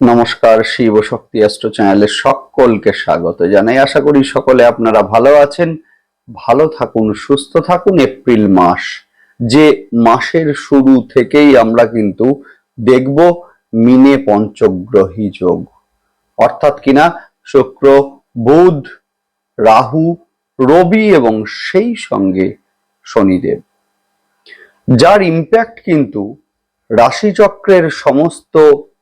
নমস্কার, শিব শক্তি অ্যাস্ট্রো চ্যানেলে সকলকে স্বাগত জানাই। আশা করি সকলে আপনারা ভালো আছেন। ভালো থাকুন, সুস্থ থাকুন এপ্রিল মাস। যে মাসের শুরু থেকেই আমরা কিন্তু দেখব মিনে পঞ্চগ্রহী যোগ। অর্থাৎ কিনা শুক্র, বুধ, রাহু, রবি এবং সেই সঙ্গে শনিদেব। যার ইম্প্যাক্ট কিন্তু রাশিচক্রের সমস্ত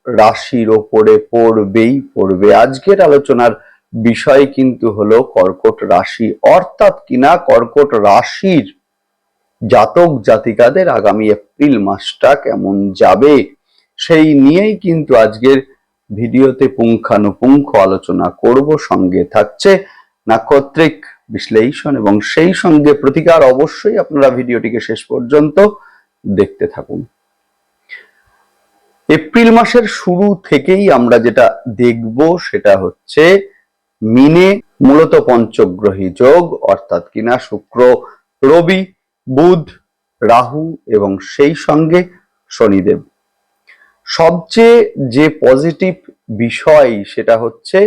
রাশির ওপরে পড়বেই পড়বে। আজকের আলোচনার বিষয় কিন্তু হলো কর্কট রাশি। অর্থাৎ কিনা কর্কট রাশির জাতক জাতিকাদের আগামী এপ্রিল মাসটা কেমন যাবে, সেই নিয়েই কিন্তু আজকের ভিডিওতে পুঙ্খানুপুঙ্খ আলোচনা করব। সঙ্গে থাকছে নাক্ষত্রিক বিশ্লেষণ এবং সেই সঙ্গে প্রতিকার অবশ্যই আপনারা ভিডিওটিকে শেষ পর্যন্ত দেখতে থাকুন। এপ্রিল মাসের শুরু থেকেই আমরা যেটা দেখব সেটা হচ্ছে মিনে মূলত পঞ্চগ্রহী যোগ, অর্থাৎ কিনা শুক্র, রবি, বুধ, রাহু এবং সেই সঙ্গে শনিদেব। সবচেয়ে যে পজিটিভ বিষয় সেটা হচ্ছে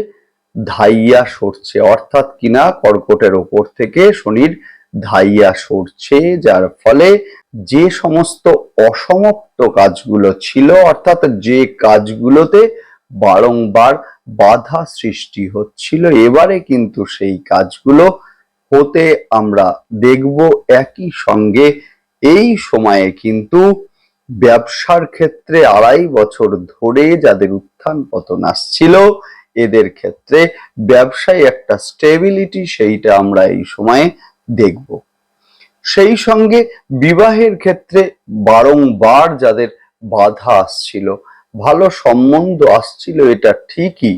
ধাইয়া সরছে, অর্থাৎ কিনা কর্কটের ওপর থেকে শনির ধাইয়া সরছে, যার ফলে যে সমস্ত অসমাপ্ত কাজগুলো ছিল, অর্থাৎ যে কাজগুলোতে বারংবার বাধা সৃষ্টি হচ্ছিল, এবারে কিন্তু সেই কাজগুলো হতে আমরা দেখব একই সঙ্গে। এই সময়ে কিন্তু ব্যবসার ক্ষেত্রে আড়াই বছর ধরে যাদের উত্থান পতন আসছিল, এদের ক্ষেত্রে ব্যবসায় একটা স্টেবিলিটি সেইটা আমরা এই সময়ে দেখব। সেই সঙ্গে বিবাহের ক্ষেত্রে বারংবার যাদের বাধা আসছিল, ভালো সম্বন্ধ আসছিল এটা ঠিকই,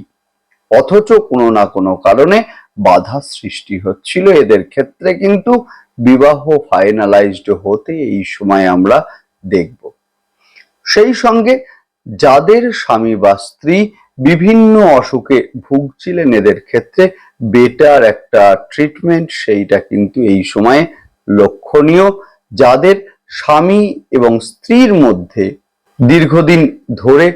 অথচ কোনো না কোনো কারণে বাধা সৃষ্টি হচ্ছিল এদের ক্ষেত্রে, কিন্তু বিবাহ ফাইনালাইজড হতে এই সময় আমরা দেখব। সেই সঙ্গে যাদের স্বামী বা স্ত্রী বিভিন্ন অসুখে ভুগছিলেন এদের ক্ষেত্রে বেটার একটা ট্রিটমেন্ট সেইটা কিন্তু এই সময়ে লক্ষণীয়। যাদের স্বামী এবং স্ত্রীর মধ্যে দীর্ঘদিন ধরে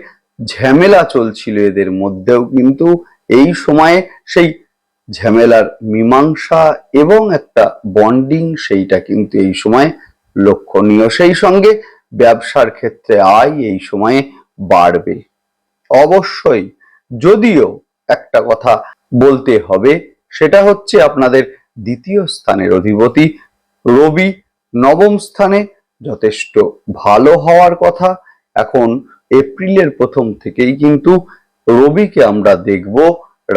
ঝামেলা চলছিল, এদের মধ্যেও কিন্তু এই সময়ে সেই ঝামেলার মীমাংসা এবং একটা বন্ডিং সেইটা কিন্তু এই সময় লক্ষণীয়। সেই সঙ্গে ব্যবসার ক্ষেত্রে আয় এই সময়ে বাড়বে। অবশ্যই, যদিও একটা কথা বলতে হবে, সেটা হচ্ছে আপনাদের দ্বিতীয় স্থানের অধিপতি রবি। নবম স্থানে যথেষ্ট ভালো হওয়ার কথা, এখন এপ্রিলের প্রথম থেকেই কিন্তু রবিকে আমরা দেখব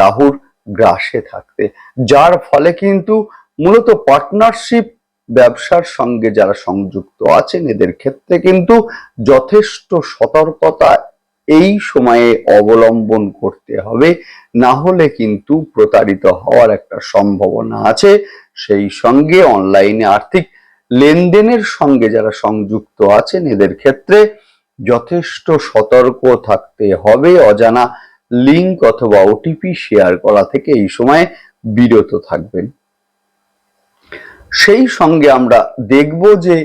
রাহুর গ্রাসে থাকতে, যার ফলে কিন্তু মূলত পার্টনারশিপ, ব্যবসার সঙ্গে যারা সংযুক্ত আছেন, এদের ক্ষেত্রে কিন্তু যথেষ্ট সতর্কতা এই সময়ে অবলম্বন করতে হবে। না হলে কিন্তু প্রতারিত হওয়ার একটা সম্ভাবনা আছে। সেই সঙ্গে অনলাইনে আর্থিক লেনদেনের সঙ্গে যারা সংযুক্ত আছেন, এদের ক্ষেত্রে যথেষ্ট সতর্ক থাকতে হবে। অজানা লিঙ্ক অথবা ওটিপি শেয়ার করা থেকে এই সময়ে বিরত থাকবেন। সেই সঙ্গে আমরা দেখব যে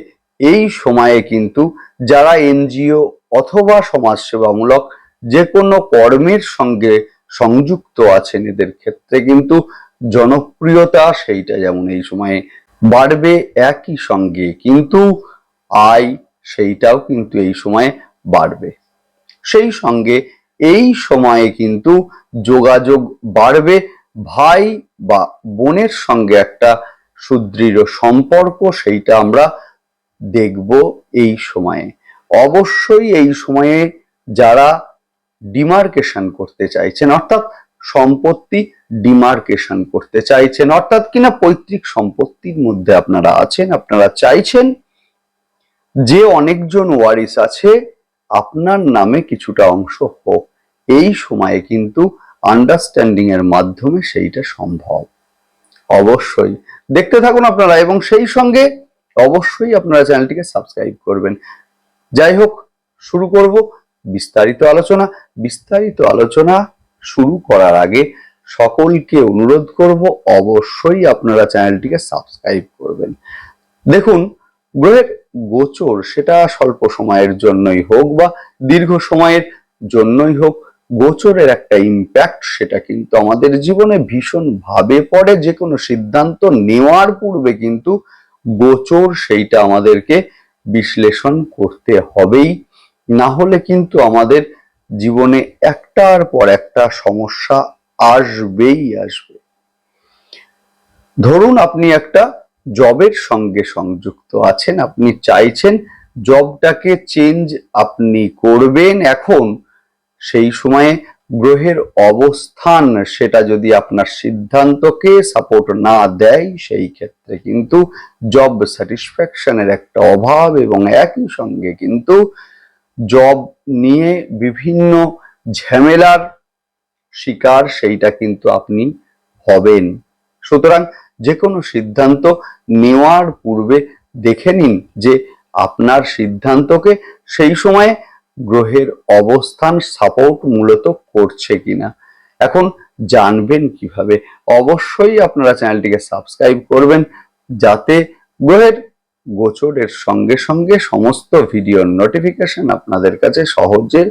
এই সময়ে কিন্তু যারা এনজিও অথবা সমাজসেবামূলক যে কোনো কর্মের সঙ্গে সংযুক্ত আছেন এদের ক্ষেত্রে কিন্তু জনপ্রিয়তা সেইটা যেমন এই সময়ে বাড়বে একই সঙ্গে, কিন্তু আয় সেইটাও কিন্তু এই সময়ে বাড়বে। সেই সঙ্গে এই সময়ে কিন্তু যোগাযোগ বাড়বে, ভাই বা বোনের সঙ্গে একটা সুদৃঢ় সম্পর্ক সেইটা আমরা দেখব এই সময়ে। অবশ্যই এই সময়ে যারা ডিমার্কেশন করতে চাইছেন, অর্থাৎ সম্পত্তি ডিমার্কেশন করতে চাইছেন, অর্থাৎ কিনা পৈতৃক সম্পত্তির মধ্যে আপনারা আছেন, আপনারা চাইছেন যে অনেকজন ওয়ারিস আছে, আপনার নামে কিছুটা অংশ হোক। এই সময়ে কিন্তু আন্ডারস্ট্যান্ডিং এর মাধ্যমে সেইটা সম্ভব। অবশ্যই। দেখতে থাকুন আপনারা এবং সেই সঙ্গে অবশ্যই আপনারা চ্যানেলটিকে সাবস্ক্রাইব করবেন। যাই হোক শুরু করব বিস্তারিত আলোচনা। বিস্তারিত আলোচনা শুরু করার আগে সকলকে অনুরোধ করব, অবশ্যই আপনারা চ্যানেলটিকে সাবস্ক্রাইব করবেন। দেখুন, গ্রহের গোচর সেটা স্বল্প সময়ের জন্যই হোক বা দীর্ঘ সময়ের জন্যই হোক, গোচরের একটা ইম্প্যাক্ট সেটা কিন্তু আমাদের জীবনে ভীষণ ভাবে পড়ে। যে কোনো সিদ্ধান্ত নেওয়ার পূর্বে কিন্তু গোচর সেইটা আমাদেরকে বিশ্লেষণ করতে হবেই। না হলে কিন্তু আমাদের জীবনে একটার পর একটা সমস্যা আসবেই আসবে। ধরুন আপনি একটা জবের সঙ্গে সংযুক্ত আছেন, আপনি চাইছেন জবটাকে চেঞ্জ আপনি করবেন। এখন সেই সময়ে গ্রহের অবস্থান সেটা যদি আপনার সিদ্ধান্তকে সাপোর্ট না দেয়, সেই ক্ষেত্রে কিন্তু জব স্যাটিসফ্যাকশনের একটা অভাব এবং একই সঙ্গে কিন্তু জব নিয়ে বিভিন্ন ঝামেলার শিকার সেইটা কিন্তু আপনি হবেন। সুতরাং যে কোনো সিদ্ধান্ত নেওয়ার পূর্বে দেখে নিন যে আপনার সিদ্ধান্তকে সেই সময়ে গ্রহের অবস্থান সাপোর্ট মূলত করছে কিনা? এখন জানবেন কীভাবে। অবশ্যই আপনারা চ্যানেলটিকে সাবস্ক্রাইব করবেন, যাতে গ্রহের গোচরের সঙ্গে সঙ্গে সমস্ত ভিডিওর নোটিফিকেশন আপনাদের কাছে সহজে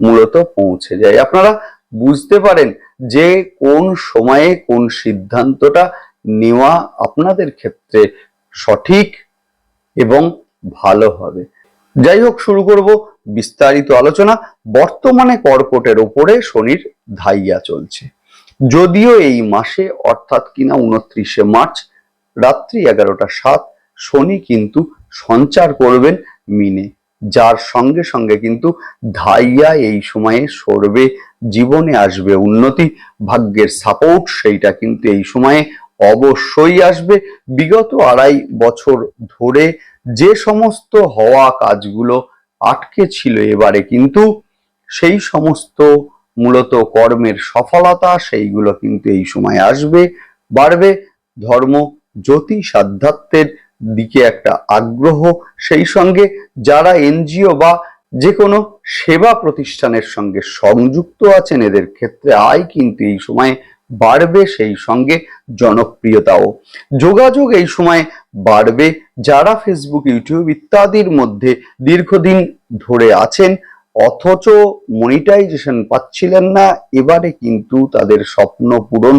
মূলত পৌঁছে যায়। আপনারা বুঝতে পারেন যে কোন সময়ে কোন সিদ্ধান্তটা নেওয়া আপনাদের ক্ষেত্রে সঠিক এবং ভালো হবে। যাই হোক, শুরু করব বিস্তারিত আলোচনা বর্তমানে কর্কটের ওপরে শনির ধাইয়া চলছে। যদিও এই মাসে, অর্থাৎ কিনা উনত্রিশে মার্চ, রাত্রি এগারোটা সাত, শনি কিন্তু সঞ্চার করবেন মিনে, যার সঙ্গে সঙ্গে কিন্তু ধাইয়া এই সময়ে সরবে, জীবনে আসবে উন্নতি, ভাগ্যের সাপোর্ট সেইটা কিন্তু এই সময়ে অবশ্যই আসবে। বিগত আড়াই বছর ধরে যে সমস্ত হওয়া কাজগুলো আটকে ছিল এবারে, কিন্তু সেই সমস্ত মূলত কর্মের সফলতা সেইগুলো কিন্তু এই সময় আসবে, বাড়বে। ধর্ম, জ্যোতিষ, আধ্যাত্মের দিকে একটা আগ্রহ। সেই সঙ্গে যারা এনজিও বা যে কোনো সেবা প্রতিষ্ঠানের সঙ্গে সংযুক্ত আছেন, এদের ক্ষেত্রে আয় কিন্তু এই সময় বাড়বে সেই সঙ্গে জনপ্রিয়তাও। যোগাযোগ এই সময় বাড়বে। যারা ফেসবুক ইউটিউব ইত্যাদির মধ্যে দীর্ঘদিন ধরে আছেন, অথচ মনিটাইজেশন পাচ্ছিলেন না, এবারে কিন্তু তাদের স্বপ্ন পূরণ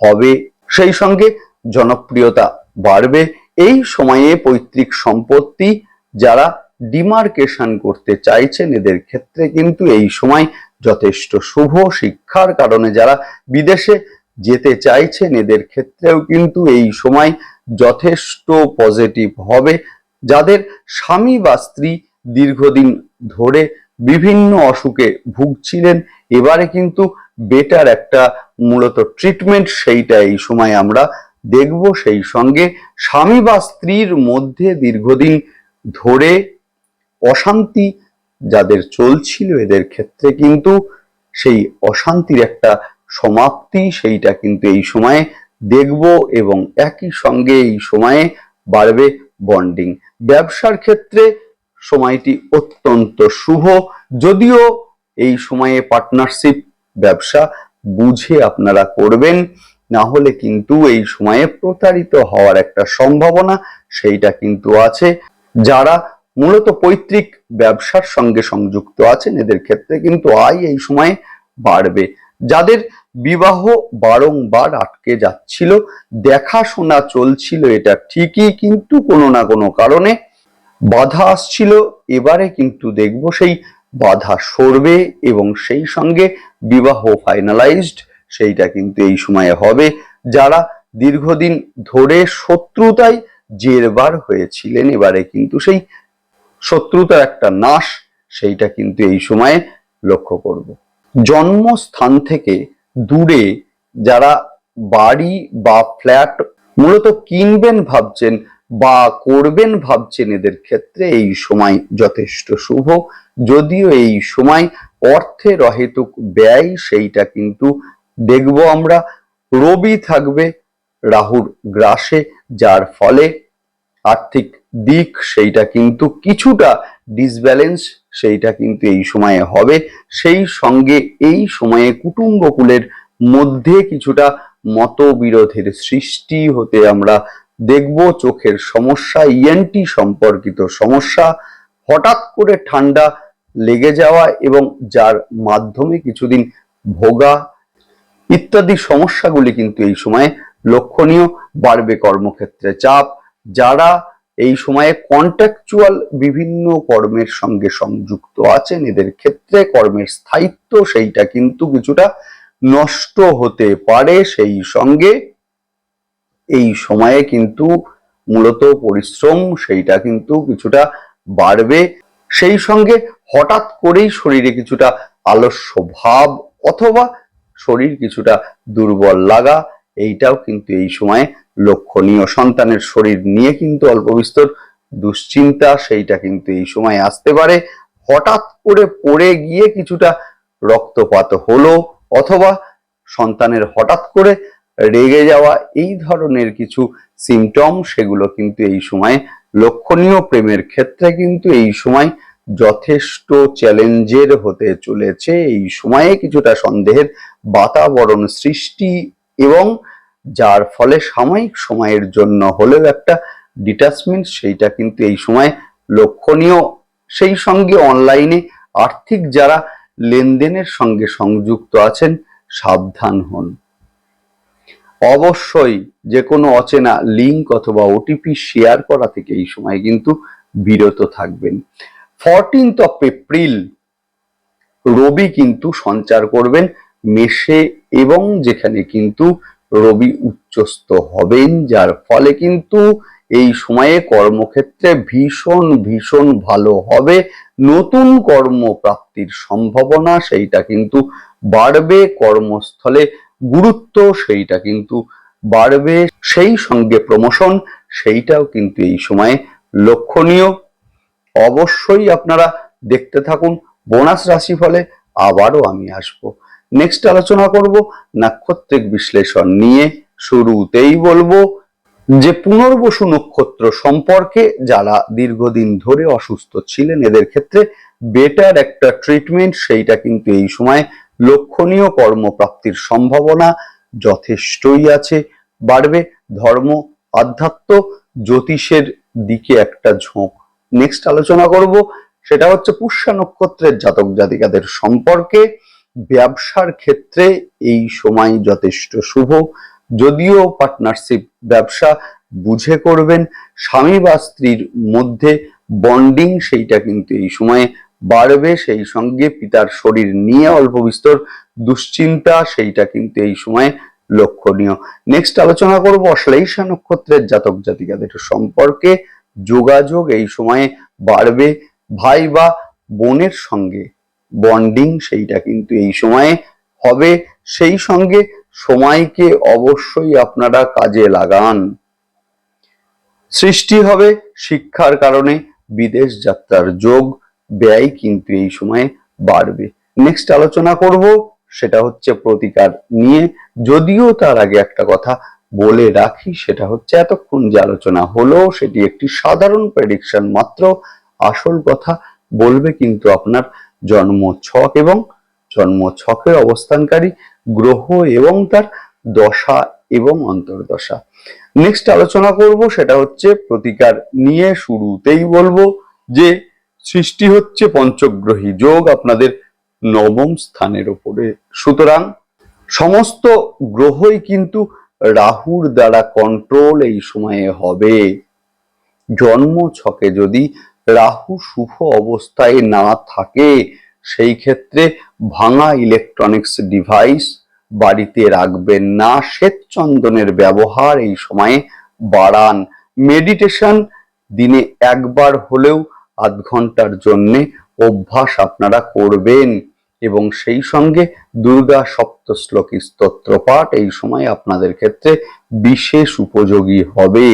হবে। সেই সঙ্গে জনপ্রিয়তা বাড়বে। এই সময়ে পৈতৃক সম্পত্তি যারা ডিমার্কেশন করতে চাইছেন, এদের ক্ষেত্রে কিন্তু এই সময় যথেষ্ট শুভ শিক্ষার কারণে যারা বিদেশে যেতে চাইছেন, এদের ক্ষেত্রেও কিন্তু এই সময় যথেষ্ট পজিটিভ হবে। যাদের স্বামী বা স্ত্রী দীর্ঘদিন ধরে বিভিন্ন অসুখে ভুগছিলেন, এবারে কিন্তু বেটার একটা মূলত ট্রিটমেন্ট সেইটা এই সময় আমরা দেখব। সেই সঙ্গে স্বামী বা স্ত্রীর মধ্যে দীর্ঘদিন ধরে অশান্তি যাদের চলছিল এদের ক্ষেত্রে কিন্তু সেই অশান্তির একটা সমাপ্তি, সেইটা কিন্তু এই সময়ে দেখব এবং একই সঙ্গে এই সময়ে বাড়বে বন্ডিং ব্যবসার ক্ষেত্রে সময়টি অত্যন্ত শুভ। যদিও এই সময়ে পার্টনারশিপ ব্যবসা বুঝে আপনারা করবেন, না হলে কিন্তু এই সময়ে প্রতারিত হওয়ার একটা সম্ভাবনা, সেইটা কিন্তু আছে। যারা মূলত পৈতৃক ব্যবসার সঙ্গে সংযুক্ত আছেন এদের ক্ষেত্রে, কিন্তু আয় এই সময়ে বাড়বে। যাদের বিবাহ বারংবার আটকে যাচ্ছিল, দেখাশোনা চলছিল এটা ঠিকই, কিন্তু কোনো না কোনো কারণে বাধা আসছিল। এবারে কিন্তু দেখব সেই বাধা সরবে এবং সেই সঙ্গে বিবাহ ফাইনালাইজড সেইটা কিন্তু এই সময়ে হবে। যারা দীর্ঘদিন ধরে শত্রুতায় জেরবার হয়েছিলেন, এবারে কিন্তু সেই শত্রুতার একটা নাশ, সেইটা কিন্তু এই সময়ে লক্ষ্য করব। জন্মস্থান থেকে দূরে যারা বাড়ি বা ফ্ল্যাট মূলত কিনবেন ভাবছেন বা করবেন ভাবছেন, এদের ক্ষেত্রে এই সময় যথেষ্ট শুভ। যদিও এই সময় অর্থের অহেতুক ব্যয়, সেইটা কিন্তু দেখব আমরা। রবি থাকবে রাহুর গ্রাসে, যার ফলে আর্থিক দিক সেইটা কিন্তু কিছুটা ডিসব্যালেন্স সেইটা কিন্তু এই সময়ে হবে। সেই সঙ্গে এই সময়ে কুটুম্বকুলের মধ্যে কিছুটা মতবিরোধের সৃষ্টি হতে আমরা দেখব। চোখের সমস্যা ইএনটি সম্পর্কিত সমস্যা, হঠাৎ করে ঠান্ডা লেগে যাওয়া এবং যার মাধ্যমে কিছুদিন ভোগা ইত্যাদি সমস্যাগুলি কিন্তু এই সময়ে লক্ষণীয়। বাড়বে কর্মক্ষেত্রে চাপ যারা এই সময়ে কন্ট্রাকচুয়াল বিভিন্ন কর্মের সঙ্গে সংযুক্ত আছেন, এদের ক্ষেত্রে কর্মের স্থায়িত্ব সেইটা কিন্তু কিছুটা নষ্ট হতে পারে। সেই সঙ্গে এই সময়ে কিন্তু মূলত পরিশ্রম সেইটা কিন্তু কিছুটা বাড়বে। সেই সঙ্গে হঠাৎ করেই শরীরে কিছুটা আলস্য ভাব অথবা শরীর কিছুটা দুর্বল লাগা এইটাও কিন্তু এই সময়ে লক্ষণীয়। সন্তানের শরীর নিয়ে কিন্তু অল্প বিস্তর দুশ্চিন্তা, সেইটা কিন্তু এই সময় আসতে পারে। হঠাৎ করে পড়ে গিয়ে কিছুটা রক্তপাত হলো অথবা সন্তানের হঠাৎ করে রেগে যাওয়া, এই ধরনের কিছু সিমটম সেগুলো কিন্তু এই সময় লক্ষণীয় প্রেমের ক্ষেত্রে কিন্তু এই সময় যথেষ্ট চ্যালেঞ্জের হতে চলেছে। এই সময়ে কিছুটা সন্দেহের বাতাবরণ সৃষ্টি এবং যার ফলে সাময়িক সময়ের জন্য হলেও একটা ডিটাচমেন্ট সেইটা কিন্তু এই সময় লক্ষণীয়। সেই সঙ্গে অনলাইনে আর্থিক যারা লেনদেনের সঙ্গে সংযুক্ত আছেন, সাবধান হন। অবশ্যই যে কোনো অচেনা লিঙ্ক অথবা ওটিপি শেয়ার করা থেকে এই সময় কিন্তু বিরত থাকবেন। ফরটিন্থ অফ এপ্রিল রবি কিন্তু সঞ্চার করবেন। মেষে এবং যেখানে কিন্তু রবি উচ্চস্থ হবেন, যার ফলে কিন্তু এই সময়ে কর্মক্ষেত্রে ভীষণ ভীষণ ভালো হবে। নতুন কর্মপ্রাপ্তির সম্ভাবনা, সেইটা কিন্তু বাড়বে। কর্মস্থলে গুরুত্ব, সেইটা কিন্তু বাড়বে। সেই সঙ্গে প্রমোশন, সেইটাও কিন্তু এই সময়ে লক্ষণীয়। অবশ্যই আপনারা দেখতে থাকুন। বোনাস রাশি ফলে আবারও আমি আসব। নেক্সট আলোচনা করব, নাক্ষত্রিক বিশ্লেষণ নিয়ে। শুরুতেই বলব যে পুনর্বসু নক্ষত্র সম্পর্কে যারা দীর্ঘদিন ধরে অসুস্থ ছিলেন, এদের ক্ষেত্রে বেটার একটা ট্রিটমেন্ট সেইটা কিন্তু এই সময় লক্ষণীয় কর্মপ্রাপ্তির সম্ভাবনা যথেষ্টই আছে। বাড়বে ধর্ম, আধ্যাত্ম, জ্যোতিষের দিকে একটা ঝোঁক। নেক্সট আলোচনা করব, সেটা হচ্ছে পুষ্যা নক্ষত্রের জাতক জাতিকাদের সম্পর্কে। ব্যবসার ক্ষেত্রে এই সময় যথেষ্ট শুভ। যদিও পার্টনারশিপ ব্যবসা বুঝে করবেন, স্বামী বা স্ত্রীর মধ্যে বন্ডিং সেইটা কিন্তু এই সময়ে বাড়বে, সেই সঙ্গে পিতার শরীর নিয়ে অল্প বিস্তর দুশ্চিন্তা সেইটা কিন্তু এই সময়ে লক্ষণীয়। নেক্সট আলোচনা করব অশ্লেষা নক্ষত্রের জাতক জাতিকাদের সম্পর্কে। যোগাযোগ এই সময়ে বাড়বে। ভাই বা বোনের সঙ্গে বন্ডিং সেইটা কিন্তু এই সময়ে হবে। সেই সঙ্গে সময়কে অবশ্যই আপনারা কাজে লাগান। সৃষ্টি হবে শিক্ষার কারণে, বিদেশ যাত্রার যোগ, ব্যয় কিন্তু এই সময়ে বাড়বে। নেক্সট আলোচনা করব, সেটা হচ্ছে প্রতিকার নিয়ে। যদিও তার আগে একটা কথা বলে রাখি, সেটা হচ্ছে এতক্ষণ যে আলোচনা হলো, সেটি একটি সাধারণ প্রেডিকশন মাত্র। আসল কথা বলবে কিন্তু আপনার জন্ম ছক এবং জন্ম ছকের অবস্থানকারী গ্রহ এবং তার দশা এবং অন্তর্দশা। নেক্সট আলোচনা করব সেটা হচ্ছে প্রতিকার নিয়ে। শুরুতেই বলব যে সৃষ্টি হচ্ছে পঞ্চগ্রহী যোগ আপনাদের নবম স্থানের উপরে। সুতরাং সমস্ত গ্রহই কিন্তু রাহুর দ্বারা কন্ট্রোল এই সময়ে হবে। জন্ম ছকে যদি রাহু শুভ অবস্থায় না থাকে, সেই ক্ষেত্রে ভাঙা ইলেকট্রনিক্স ডিভাইস বাড়িতে রাখবেন না। শ্বেত চন্দনের ব্যবহার এই সময়ে বাড়ান। মেডিটেশন দিনে একবার হলেও আধ ঘণ্টার জন্যে অভ্যাস আপনারা করবেন এবং সেই সঙ্গে দুর্গা সপ্তশ্লোকী স্তোত্র পাঠ এই সময় আপনাদের ক্ষেত্রে বিশেষ উপযোগী হবে।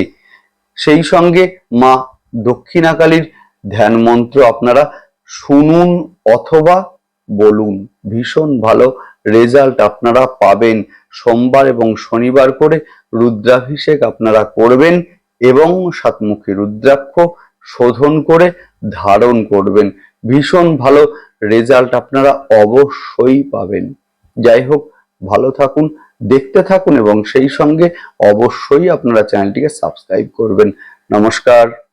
সেই সঙ্গে মা দক্ষিণাকালীর ধ্যান মন্ত্র আপনারা শুনুন অথবা বলুন। ভীষণ ভালো রেজাল্ট আপনারা পাবেন। সোমবার এবং শনিবার করে রুদ্রাভিষেক আপনারা করবেন এবং সাতমুখী রুদ্রাক্ষ শোধন করে ধারণ করবেন। ভীষণ ভালো রেজাল্ট আপনারা অবশ্যই পাবেন। যাই হোক, ভালো থাকুন, দেখতে থাকুন এবং সেই সঙ্গে অবশ্যই আপনারা চ্যানেলটিকে সাবস্ক্রাইব করবেন। নমস্কার।